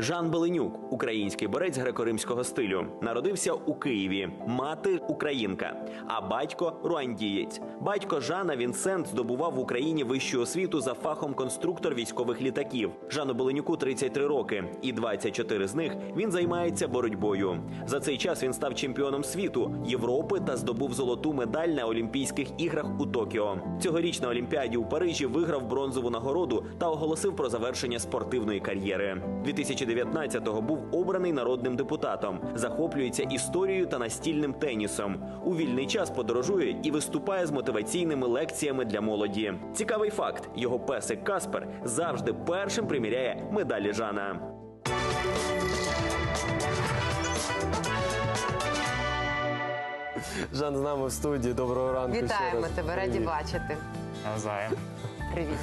Жан Беленюк, український борець греко-римського стилю, народився у Києві. Мати українка, а батько руандієць. Батько Жана Вінсент здобував в Україні вищу освіту за фахом конструктор військових літаків. Жану Беленюку 33 роки, і 24 з них він займається боротьбою. За цей час він став чемпіоном світу, Європи та здобув золоту медаль на Олімпійських іграх у Токіо. Цьогоріч на Олімпіаді у Парижі виграв бронзову нагороду та оголосив про завершення спортивної кар'єри. 2019-го був обраний народним депутатом, захоплюється історією та настільним тенісом. У вільний час подорожує і виступає з мотиваційними лекціями для молоді. Цікавий факт: його песик Каспер завжди першим приміряє медалі Жана. Жан з нами в студії. Доброго ранку. ще Вітаємо раз. тебе, раді Привіт. бачити. Навзаєм. Привіт.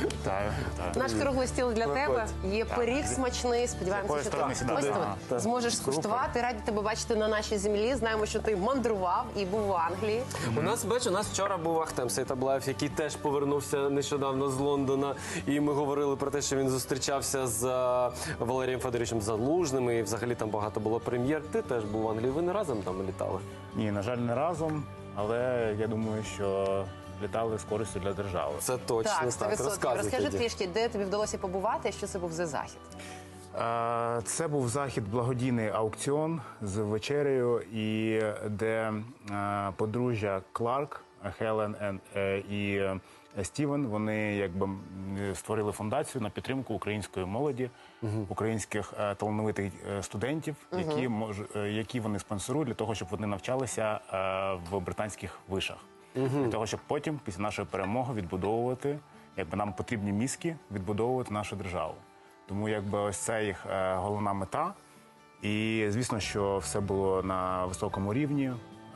Наш круглий стіл для тебе. Є пиріг смачний. Сподіваємося, що ти ось тут зможеш скуштувати. Раді тебе бачити на нашій землі. Знаємо, що ти мандрував і був в Англії. У нас бач, у нас вчора був Ахтем Сейтаблаєв, який теж повернувся нещодавно з Лондона. І ми говорили про те, що він зустрічався з е, Валерієм Федоровичем Залужним. І взагалі там багато було прем'єр. Ти теж був в Англії. Ви не разом там літали? Ні, на жаль, не разом, але я думаю, що літали з користю для держави. Це точно Так, так. 100%. Розказуй Розкажи тоді. трішки, де тобі вдалося побувати, що це був за захід. Це був захід благодійний аукціон з вечерею, і де подружжя Кларк, Хелен е, і е, Стівен, вони якби створили фондацію на підтримку української молоді, українських е, талановитих студентів, які які вони спонсорують для того, щоб вони навчалися в британських вишах. Для того, щоб потім, після нашої перемоги, відбудовувати, якби нам потрібні мізки, відбудовувати нашу державу. Тому якби ось це їх е, головна мета. І звісно, що все було на високому рівні.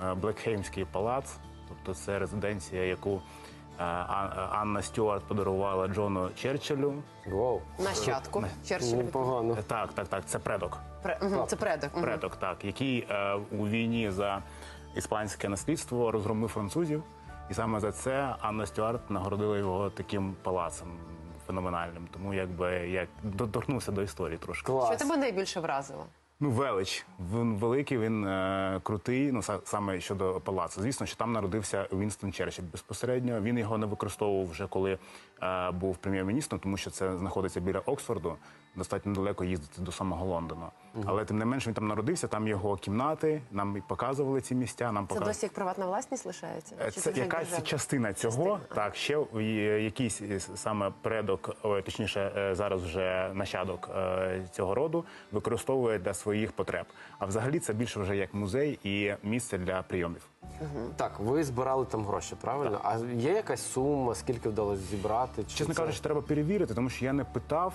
Е, Блекхеймський палац, тобто це резиденція, яку е, А- Анна Стюарт подарувала Джону Черчиллю. Вау. Нащадку. Черчилль. Непогано. Е, Так, так, так, це предок. Пре- мгм, Це предок. мгм. Предок, так, який е, у війні за іспанське наслідство розгромив французів. І саме за це Анна Стюарт нагородила його таким палацем феноменальним. Тому якби я доторкнувся до історії трошки. Що тебе найбільше вразило? Ну, велич. Він великий, він е, крутий. Ну са- саме щодо палацу. Звісно, що там народився Вінстон Черчилль безпосередньо. Він його не використовував вже коли е, був прем'єр-міністром, тому що це знаходиться біля Оксфорду. Достатньо далеко їздити до самого Лондона. Але тим не менш він там народився. Там його кімнати. Нам показували ці місця. Нам Це пока- досі як приватна власність лишається? Е, Чи Це якась державна? частина цього. Так, ще якийсь е, саме предок, точніше, е, зараз вже нащадок цього роду використовує для своїх потреб. А взагалі це більше вже як музей і місце для прийомів. Так, ви збирали там гроші, правильно? А є якась сума, скільки вдалося зібрати? Чи Чесно це- кажучи, треба перевірити, тому що я не питав.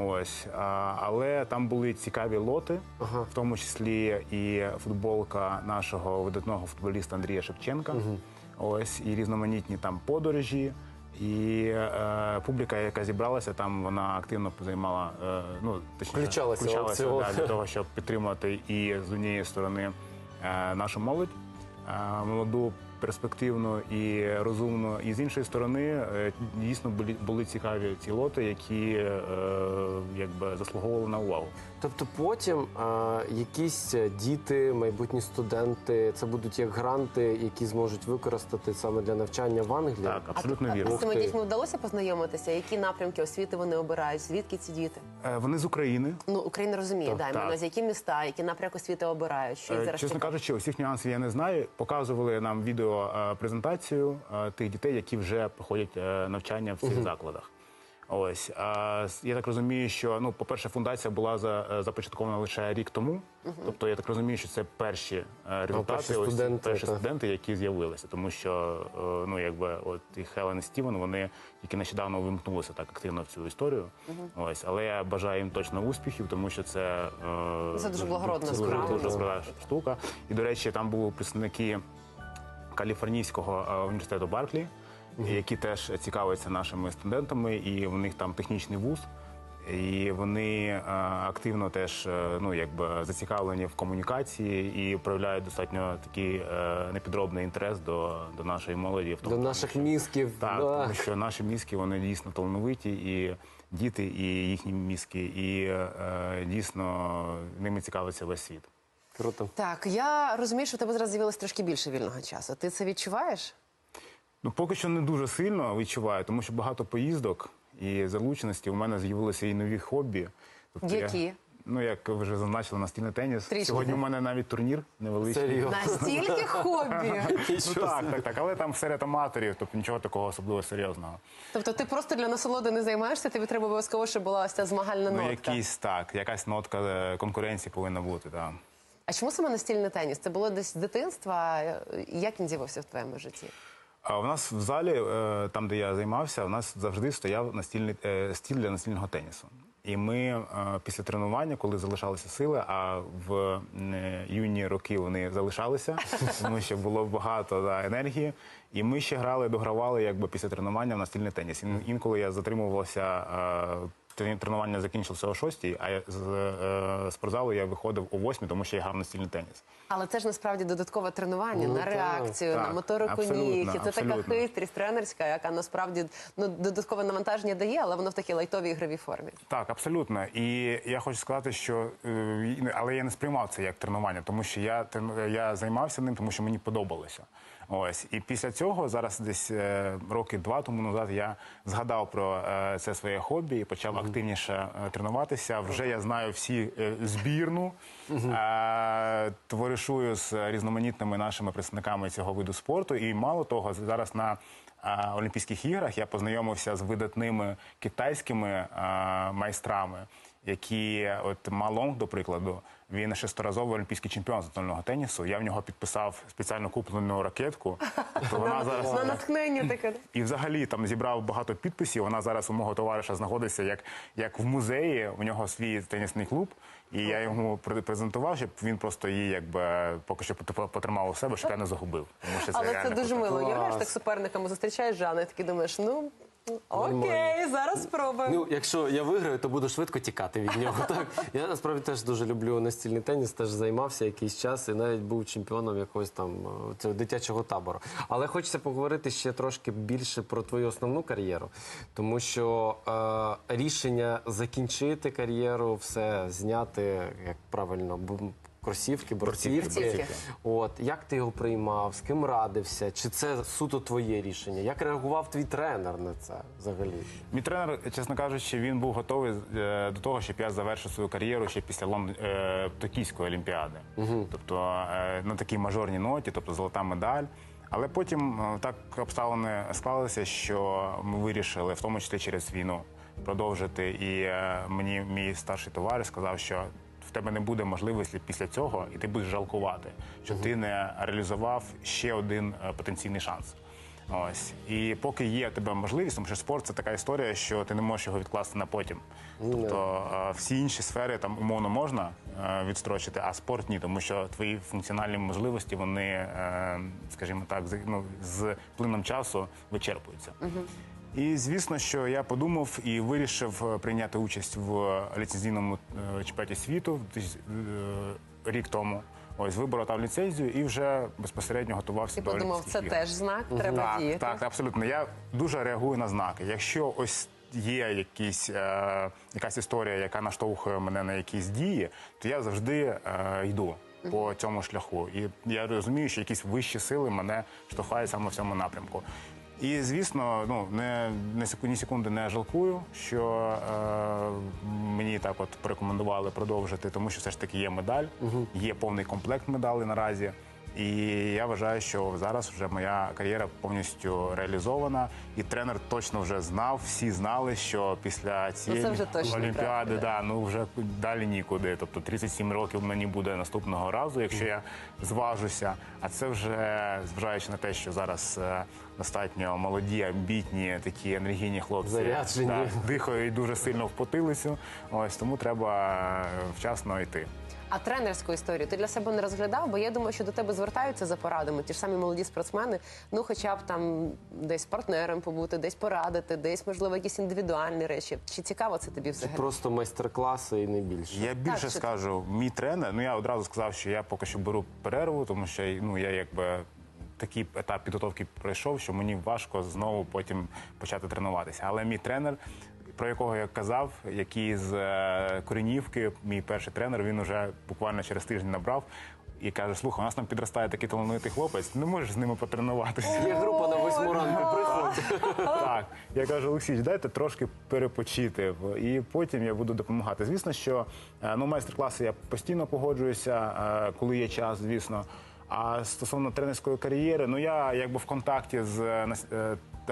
Ось, а, але там були цікаві лоти, в тому числі і футболка нашого видатного футболіста Андрія Шевченка. Ось і різноманітні там подорожі. І е, публіка, яка зібралася, там вона активно займала, е, ну точніше, Включалася в аукціон. да, для того, щоб підтримати і з однієї сторони е, нашу молодь, е, молоду, перспективну і розумну. І з іншої сторони, е, дійсно були, були цікаві ці лоти, які е, якби заслуговували на увагу. Тобто потім е, якісь діти, майбутні студенти, це будуть як гранти, які зможуть використати саме для навчання в Англії. Так, абсолютно а, вірно. А з цими дітьми вдалося познайомитися? Які напрямки освіти вони обирають? Звідки ці діти? Е, Вони з України. Ну, Україна розуміє, Так, да, так. іменно з які міста, які напрямки освіти обирають. Що їх Е, зараз Чесно кажучи, усіх нюансів я не знаю. Показували нам відео е, презентацію е, тих дітей, які вже проходять е, навчання в цих закладах. Ось я так розумію, що ну, по-перше, фундація була за, започаткована лише рік тому. Тобто, я так розумію, що це перші результати, перші ось студенти, перші так. студенти, які з'явилися. Тому що ну якби от і Хелен і Стівен, вони тільки нещодавно вимкнулися так активно в цю історію. Ось, але я бажаю їм точно успіхів, тому що це, Це дуже благородна це справа. Дуже, дуже крута штука. І, до речі, там були представники Каліфорнійського е, університету Барклі, які теж цікавляться нашими студентами, і у них там технічний вуз. І вони е, активно теж е, ну, якби зацікавлені в комунікації і проявляють достатньо такий непідробний інтерес до, до нашої молоді. В До тому, наших що- мізків. так, да. тому що наші мізки вони дійсно талановиті і діти і їхні мізки, і дійсно ними цікавиться весь світ. Круто. Так, я розумію, що в тебе зараз з'явилось трошки більше вільного часу. Ти це відчуваєш? Ну, поки що не дуже сильно відчуваю, тому що багато поїздок і залученості. У мене з'явилися і нові хобі. Тобто Які? Я, ну, як ви вже зазначили, настільний теніс. Трішки. Сьогодні у мене навіть турнір невеличкий. Серйозно. Настільки хобі. Ну так, так, так. Але там серед аматорів, тобто нічого такого особливо серйозного. Тобто ти просто для насолоди не займаєшся, тобі треба обов'язково, щоб була ось ця змагальна Ну, нотка. якийсь так, якась нотка е, конкуренції повинна бути. Так. А чому саме настільний теніс? Це було десь з дитинства? Як він з'явився в твоєму житті? А у нас в залі, е, там де я займався, у нас завжди стояв настільний е, стіл для настільного тенісу. І ми е, після тренування, коли залишалися сили, а в юні роки вони залишалися, тому що було багато да, енергії. І ми ще грали, догравали якби після тренування в настільний теніс. Ін- Інколи я затримувався. Тренування закінчилося о 6, а я з е, спортзалу я виходив о 8, тому що я грав настільний теніс. Але це ж насправді додаткове тренування Ну, на так. реакцію, на Так, моторику ніг. І абсолютно, це така абсолютно. хитрість тренерська, яка насправді ну, додаткове навантаження дає, але воно в такій лайтовій ігровій формі. Так, абсолютно. І я хочу сказати, що е, але я не сприймав це як тренування, тому що я трен- я займався ним, тому що мені подобалося. Ось і після цього, зараз десь е, роки два тому назад, я згадав про е, це своє хобі і почав активніше е, тренуватися. Вже я знаю всі е, збірну, творишую товаришую з різноманітними нашими представниками цього виду спорту. І мало того, зараз на е, Олімпійських іграх я познайомився з видатними китайськими е, майстрами, які от Малонг, до прикладу, він шесторазовий олімпійський чемпіон з настольного тенісу. Я в нього підписав спеціально куплену ракетку. Тобто вона зараз На натхнення таке. і взагалі там зібрав багато підписів. Вона зараз у мого товариша знаходиться як, як в музеї. У нього свій тенісний клуб. І я йому пр- презентував, щоб він просто її якби поки що пот- потримав у себе, щоб я не загубив. Тому що це Але це дуже мило. Уявляєш, так суперниками зустрічаєш Жанну, і такий думаєш, ну окей, зараз спробуємо. Ну, якщо я виграю, то буду швидко тікати від нього. Так я насправді теж дуже люблю настільний теніс, теж займався якийсь час і навіть був чемпіоном якогось там е, цього дитячого табору. Але хочеться поговорити ще трошки більше про твою основну кар'єру, тому що е, рішення закінчити кар'єру, все зняти, як правильно, кросівки, борцівки. От як ти його приймав, з ким радився? Чи це суто твоє рішення? Як реагував твій тренер на це взагалі? Мій тренер, чесно кажучи, він був готовий е, до того, щоб я завершив свою кар'єру ще після Лон... е, Токійської олімпіади. Тобто е, на такій мажорній ноті, тобто золота медаль. Але потім е, так обставини склалися, що ми вирішили, в тому числі через війну, продовжити. І е, мені мій старший товариш сказав, що тебе не буде можливості після цього, і ти будеш жалкувати, що ти не реалізував ще один е, потенційний шанс. Ось і поки є тебе можливість, тому що спорт це така історія, що ти не можеш його відкласти на потім. Тобто е, всі інші сфери там умовно можна е, відстрочити, а спорт ні, тому що твої функціональні можливості вони, скажімо так, ну, з плином часу вичерпуються. І звісно, що я подумав і вирішив е, прийняти участь в ліцензійному е, чемпіонаті світу е, рік тому. Ось вибору там ліцензію і вже безпосередньо готувався до подумав, це ігор. теж знак, треба Так, діяти. так, абсолютно. Я дуже реагую на знаки. Якщо ось є якісь, е, якась історія, яка наштовхує мене на якісь дії, то я завжди е, йду по цьому шляху. І я розумію, що якісь вищі сили мене штовхають саме в цьому напрямку. І звісно, ну не, не ні секунди не жалкую, що е, мені так от порекомендували продовжити, тому що все ж таки є медаль, є повний комплект медалей наразі. І я вважаю, що зараз вже моя кар'єра повністю реалізована, і тренер точно вже знав, всі знали, що після цієї Ну, точно олімпіади, правда. да, ну вже далі нікуди. Тобто 37 років мені буде наступного разу, якщо я зважуся. А це вже зважаючи на те, що зараз е, достатньо молоді, амбітні, такі енергійні хлопці да, дихають дуже сильно в потилицю. Ось тому треба е, вчасно йти. А тренерську історію ти для себе не розглядав? Бо я думаю, що до тебе звертаються за порадами. Ті ж самі молоді спортсмени, ну хоча б там десь партнером побути, десь порадити, десь можливо якісь індивідуальні речі. Чи цікаво це тобі взагалі? просто майстер-класи і не більше? Я більше що- скажу, мій тренер. Ну я одразу сказав, що я поки що беру перерву, тому що ну я якби такий етап підготовки пройшов, що мені важко знову потім почати тренуватися. Але мій тренер про якого я казав, який з е, Коренівки, мій перший тренер, він уже буквально через тиждень набрав. І каже: слухай, у нас там підростає такий талановитий хлопець, не можеш з ними потренуватися. Є група на восьму ранку, приходь. Так, я кажу, Олексій, дайте трошки перепочити, і потім я буду допомагати. Звісно, що е, ну, майстер-класи я постійно погоджуюся, е, коли є час, звісно. А стосовно тренерської кар'єри, ну я якби в контакті з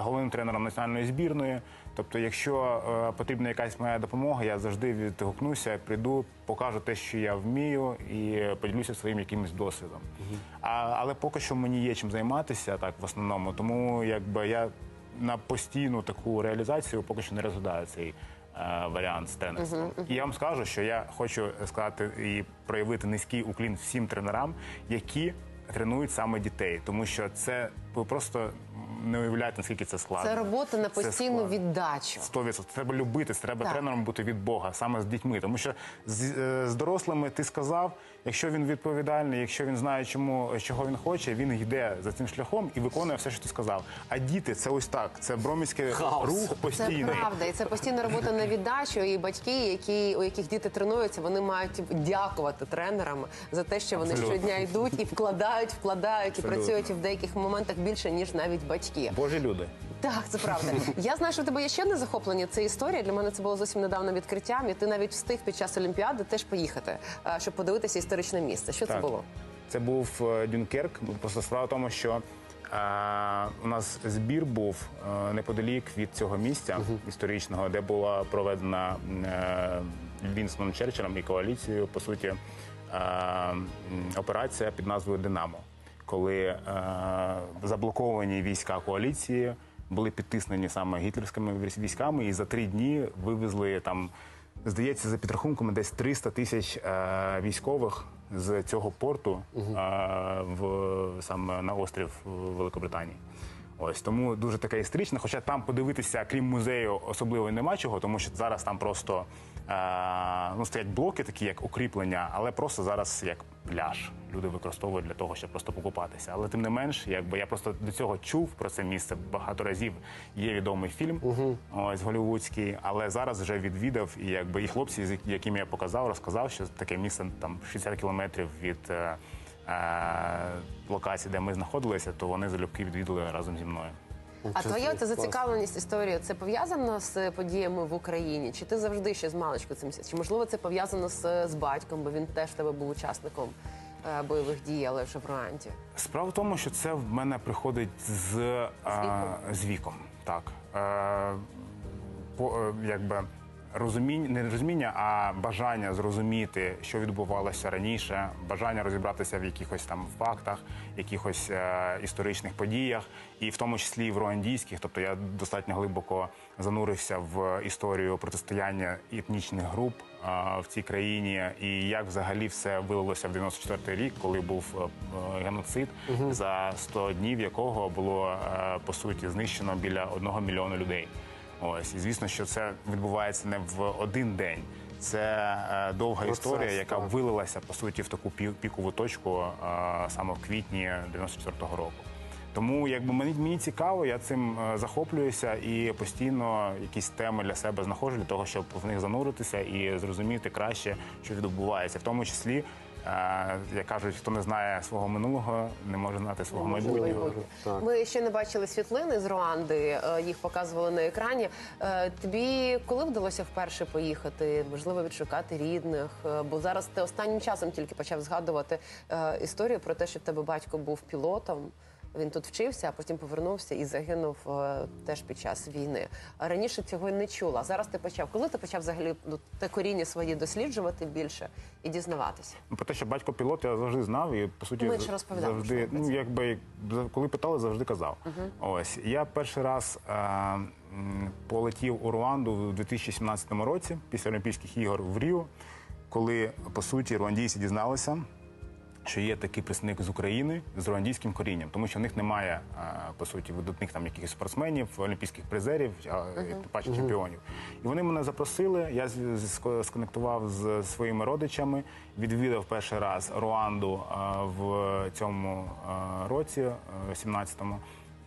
головним тренером національної збірної. Тобто, якщо е, потрібна якась моя допомога, я завжди відгукнуся, прийду, покажу те, що я вмію, і поділюся своїм якимось досвідом. А, але поки що мені є чим займатися, так в основному. Тому якби я на постійну таку реалізацію поки що не розглядаю цей е, варіант з тренерством. І я вам скажу, що я хочу сказати і проявити низький уклін всім тренерам, які тренують саме дітей, тому що це просто не уявляєте, наскільки це складно. Це робота на постійну віддачу. 100%. Треба любити, треба Так. тренером бути від Бога, саме з дітьми. Тому що з, е, з дорослими ти сказав, якщо він відповідальний, якщо він знає, чому чого він хоче, він йде за цим шляхом і виконує все, що ти сказав. А діти це ось так. Це броміський Хаос. рух Це правда, і це постійна робота на віддачу. І батьки, які у яких діти тренуються, вони мають дякувати тренерам за те, що вони Абсолютно. щодня йдуть і вкладають, вкладають і Абсолютно. працюють в деяких моментах більше ніж навіть батьки. Божі люди. Так, це правда. Я знаю, що в тебе є ще одне захоплення. Це історія. Для мене це було зовсім недавно відкриттям. І ти навіть встиг під час Олімпіади теж поїхати, е, щоб подивитися історичне місце. Що це було? Це був е, Дюнкерк. Просто справа в тому, що е, у нас збір був неподалік від цього місця історичного, де була проведена Вінстоном Черчиллем і коаліцією, по суті, е, операція під назвою Динамо, коли е, заблоковані війська коаліції були підтиснені саме гітлерськими військами, і за три дні вивезли там Здається, за підрахунками десь 300 тисяч е, військових з цього порту е, в саме на острів Великобританії. Ось тому дуже така історична. Хоча там подивитися, крім музею, особливо нема чого, тому що зараз там просто е, ну, стоять блоки, такі як укріплення, але просто зараз як пляж. Люди використовують для того, щоб просто покупатися. Але тим не менш, якби я просто до цього чув про це місце багато разів. Є відомий фільм ось голівудський, але зараз вже відвідав і якби і хлопці, з якими я показав, розказав, що таке місце там 60 кілометрів від. е, е, Локації, де ми знаходилися, то вони залюбки відвідали разом зі мною. А твоя ця зацікавленість історією це пов'язано з подіями в Україні? Чи ти завжди ще з маличку цим? Чи можливо це пов'язано з, з батьком, бо він теж тебе був учасником е, бойових дій, але вже в Руанді? Справа в тому, що це в мене приходить з, е, з віком. Так. Е, по, е, якби розуміння, не розуміння, а бажання зрозуміти, що відбувалося раніше, бажання розібратися в якихось там фактах, якихось е, історичних подіях, і в тому числі в руандійських. Тобто я достатньо глибоко занурився в історію протистояння етнічних груп е, в цій країні, і як взагалі все вилилося в 94-й рік, коли був е, геноцид, за 100 днів якого було е, по суті знищено біля одного мільйона людей. Ось і звісно, що це відбувається не в один день. Це е, довга Процес, історія, яка так. вилилася по суті в таку пі- пікову точку е, саме в квітні 94-го року. Тому якби мені, мені цікаво, я цим е, захоплююся і постійно якісь теми для себе знаходжу для того, щоб в них зануритися і зрозуміти краще, що відбувається, в тому числі. Як кажуть, хто не знає свого минулого, не може знати свого майбутнього. Так. Ми ще не бачили світлини з Руанди, е, їх показували на екрані. Е, Тобі коли вдалося вперше поїхати? Можливо, відшукати рідних? Е, Бо зараз ти останнім часом тільки почав згадувати історію про те, що в тебе батько був пілотом. Він тут вчився, а потім повернувся і загинув е, теж під час війни. Раніше цього не чула. Зараз ти почав. Коли ти почав взагалі ну, те коріння свої досліджувати більше і дізнаватися? Ну, Про те, що батько пілот, я завжди знав і по суті Ми ж завжди, ну якби коли питали, завжди казав. Ось я перший раз е, полетів у Руанду в 2017 році після Олімпійських ігор в Ріо, коли по суті руандійці дізналися. Що є такий представник з України з руандійським корінням, тому що в них немає е, по суті видатних там якихось спортсменів, олімпійських призерів, тим паче чемпіонів. І вони мене запросили. Я сконектував з своїми родичами, відвідав перший раз Руанду е, в цьому е, році, е, 17-му.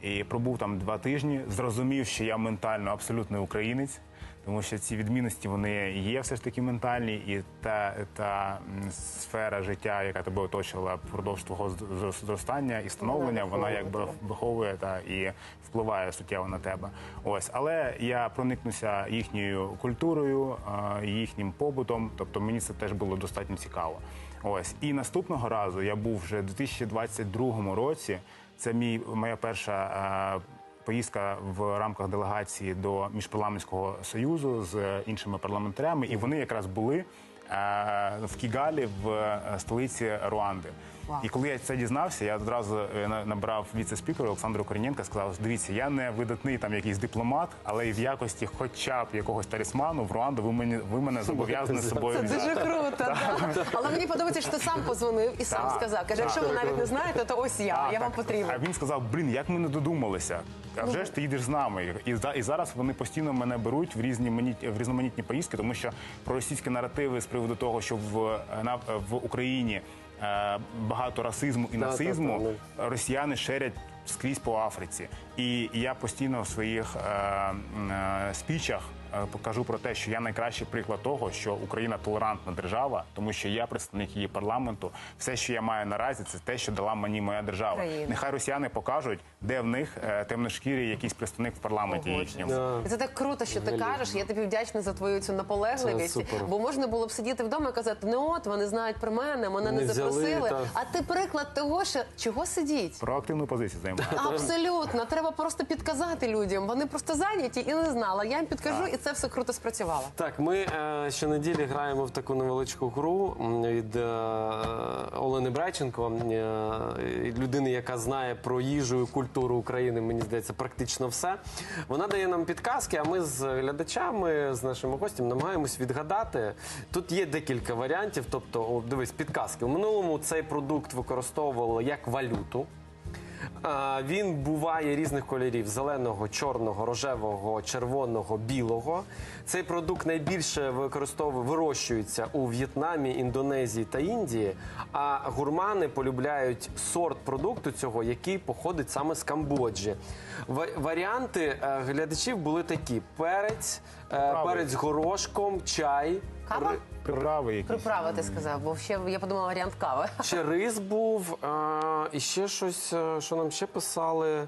І пробув там два тижні, зрозумів, що я ментально абсолютний українець, тому що ці відмінності вони є все ж таки ментальні, і та, та сфера життя, яка тебе оточила впродовж твого зростання і становлення, вона якби виховує та і впливає суттєво на тебе. Ось, але я проникнуся їхньою культурою, їхнім побутом. Тобто мені це теж було достатньо цікаво. Ось і наступного разу я був вже в 2022 році. Це мій моя перша. Поїздка в рамках делегації до міжпарламентського союзу з іншими парламентарями, і вони якраз були е, в Кігалі, в е, столиці Руанди. І коли я це дізнався, я одразу е, на- набрав віце-спікера Олександру Корнієнка, сказав: дивіться, я не видатний там якийсь дипломат, але і в якості, хоча б якогось талісману в Руанду, ви мені ви мене зобов'язані з собою Це дуже круто. так. Але мені подобається, що ти сам позвонив і сам сказав. Каже, якщо ви навіть не знаєте, то ось я, я вам потрібен. А він сказав: блін, як ми не додумалися. А вже ж ти їдеш з нами. І, за- і зараз вони постійно мене беруть в різні мені в різноманітні поїздки, тому що проросійські наративи з приводу того, що в, на, в Україні багато расизму і нацизму, росіяни шерять скрізь по Африці. І я постійно в своїх е, е, спічах е, покажу про те, що я найкращий приклад того, що Україна толерантна держава, тому що я представник її парламенту. Все, що я маю наразі, це те, що дала мені моя держава. Країна. Нехай росіяни покажуть, де в них е, темношкірий якийсь представник в парламенті їхньому. Да. Це так круто, що ти кажеш. Я тобі вдячна за твою цю наполегливість. Бо можна було б сидіти вдома і казати, ну от вони знають про мене, мене не, Не взяли, запросили. та. А ти приклад того, що чого сидіть? Проактивну позицію займає. Абсолютно, треба просто підказати людям. Вони просто зайняті і не знали. Я їм підкажу, і це все круто спрацювало. Так, ми е, щонеділі граємо в таку невеличку гру від е, Олени Брайченко, е, людини, яка знає про їжу і культуру України, мені здається, практично все. Вона дає нам підказки, а ми з глядачами, з нашими гостями намагаємось відгадати. Тут є декілька варіантів. Тобто, о, дивись, підказки. У минулому цей продукт використовували як валюту. А, Він буває різних кольорів: зеленого, чорного, рожевого, червоного, білого. Цей продукт найбільше використовує, вирощується у В'єтнамі, Індонезії та Індії. А гурмани полюбляють сорт продукту цього, який походить саме з Камбоджі. Варіанти е, глядачів були такі: перець, е, перець горошком, чай. Кава? Приправи якісь. Приправа, ти сказав, бо ще я подумала варіант кави. Ще рис був, а, і ще щось, е, що нам ще писали. е,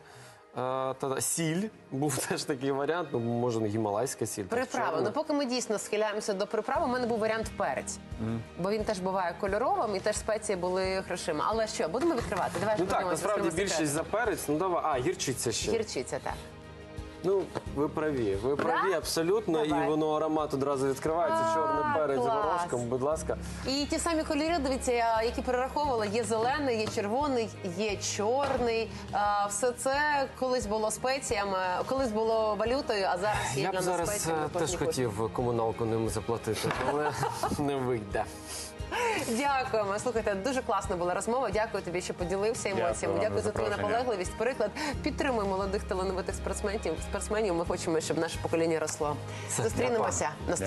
Та сіль був теж такий варіант. Ну може не гімалайська сіль. так, Приправи. чорна. Ну поки ми дійсно схиляємося до приправи, у мене був варіант перець, бо він теж буває кольоровим і теж спеції були грошима. Але що, будемо відкривати? Давай Ну так, подивимося, насправді більшість за перець. Ну давай, а гірчиця ще. гірчиця. Так Ну ви праві, ви праві абсолютно. Давай. І воно аромат одразу відкривається. А, Чорний перець з клас. горошком. Будь ласка. і ті самі кольори, дивіться, я- які перераховувала, є зелений, є червоний, є чорний. А, все це колись було спеціями, колись було валютою, а зараз є Я для б нас зараз спеціями. е, теж кожні кошти. хотів комуналку ним заплатити, але не вийде. Дякуємо. Слухайте, дуже класна була розмова. Дякую тобі, що поділився емоціями. Дякую Дякую за твою запрошення. наполегливість. Приклад підтримуй молодих талановитих спортсменів. Спортсменів. Ми хочемо, щоб наше покоління росло. Зустрінемося. Наступ-